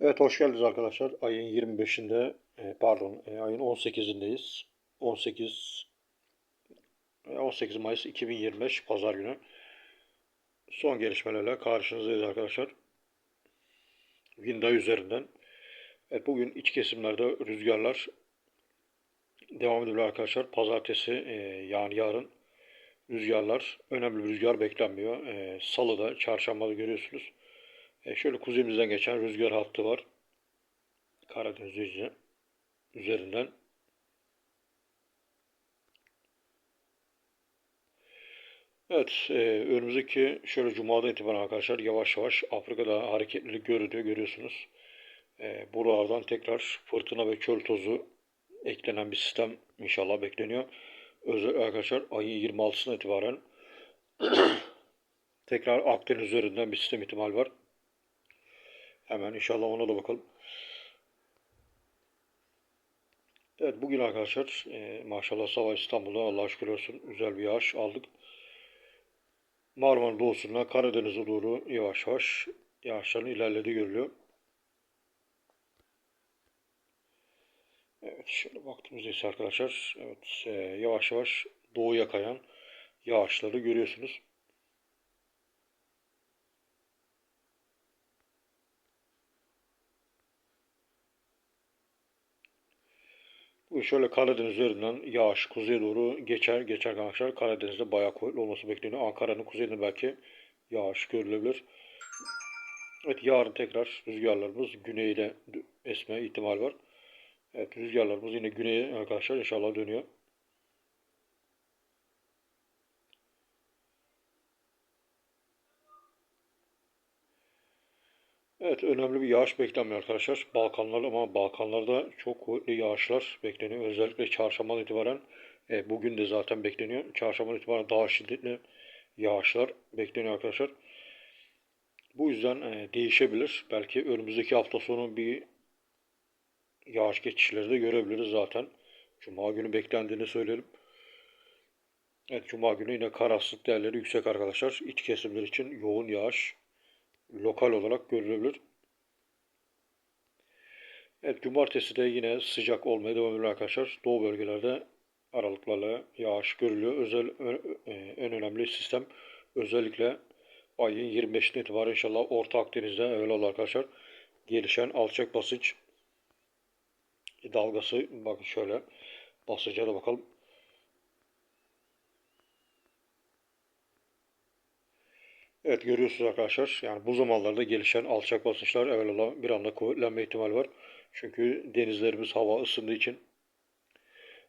Evet hoş geldiniz arkadaşlar. Ayın 25'inde e, pardon e, ayın 18'indeyiz. 18 e, 18 Mayıs 2025 Pazar günü. Son gelişmelerle karşınızdayız arkadaşlar. Vinda üzerinden. Evet bugün iç kesimlerde rüzgarlar devam ediyor arkadaşlar. Pazartesi e, yani yarın rüzgarlar önemli bir rüzgar beklenmiyor. Salıda, çarşambada görüyorsunuz. E, şöyle kuzeyimizden geçen rüzgar hattı var. Karadeniz üzeri- üzerinden. Evet, e, önümüzdeki şöyle Cuma'dan itibaren arkadaşlar yavaş yavaş Afrika'da hareketlilik görülüyor görüyorsunuz. E, buralardan tekrar fırtına ve çöl tozu eklenen bir sistem inşallah bekleniyor. Özel arkadaşlar ayın 26'sına itibaren tekrar Akdeniz üzerinden bir sistem ihtimal var. Hemen inşallah ona da bakalım. Evet bugün arkadaşlar e, maşallah sabah İstanbul'da Allah'a şükür olsun güzel bir yağış aldık. Marmara doğusuna Karadeniz'e doğru yavaş yavaş yağışların ilerlediği görülüyor. Evet şöyle baktığımızda ise arkadaşlar evet e, yavaş yavaş doğuya kayan yağışları görüyorsunuz. Şöyle Karadeniz üzerinden yağış kuzeye doğru geçer. Geçer arkadaşlar. Karadeniz'de bayağı kuvvetli olması bekleniyor. Ankara'nın kuzeyinde belki yağış görülebilir. Evet yarın tekrar rüzgarlarımız güneyde esme ihtimal var. Evet rüzgarlarımız yine güneye arkadaşlar inşallah dönüyor. Evet önemli bir yağış beklenmiyor arkadaşlar. Balkanlar ama Balkanlarda çok kuvvetli yağışlar bekleniyor. Özellikle çarşambadan itibaren e, bugün de zaten bekleniyor. Çarşambadan itibaren daha şiddetli yağışlar bekleniyor arkadaşlar. Bu yüzden e, değişebilir. Belki önümüzdeki hafta sonu bir yağış geçişleri de görebiliriz zaten. Cuma günü beklendiğini söyleyelim. Evet Cuma günü yine karaslık değerleri yüksek arkadaşlar. İç kesimler için yoğun yağış lokal olarak görülebilir. Evet cumartesi de yine sıcak olmaya devam ediyor arkadaşlar. Doğu bölgelerde aralıklarla yağış görülüyor. Özel e, en önemli sistem özellikle ayın 25'ine itibaren inşallah Orta Akdeniz'de öyle olur arkadaşlar. Gelişen alçak basınç dalgası bakın şöyle basınca da bakalım. Evet görüyorsunuz arkadaşlar. Yani bu zamanlarda gelişen alçak basınçlar evvelallah bir anda kuvvetlenme ihtimali var. Çünkü denizlerimiz hava ısındığı için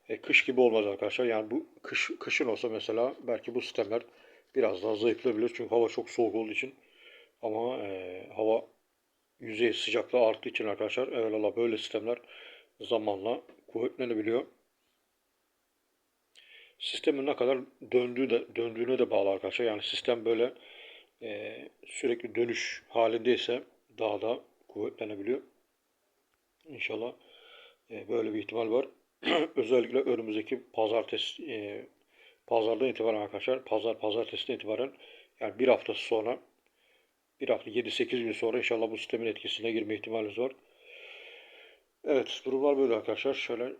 e, kış gibi olmaz arkadaşlar. Yani bu kış kışın olsa mesela belki bu sistemler biraz daha zayıflayabilir. Çünkü hava çok soğuk olduğu için. Ama e, hava yüzey sıcaklığı arttığı için arkadaşlar evvelallah böyle sistemler zamanla kuvvetlenebiliyor. Sistemin ne kadar döndüğü de, döndüğüne de bağlı arkadaşlar. Yani sistem böyle e, sürekli dönüş halindeyse daha da kuvvetlenebiliyor. İnşallah e, böyle bir ihtimal var. Özellikle önümüzdeki pazartesi e, pazardan itibaren arkadaşlar pazar pazartesiden itibaren yani bir hafta sonra bir hafta 7-8 gün sonra inşallah bu sistemin etkisine girme ihtimalimiz var. Evet durumlar böyle arkadaşlar. Şöyle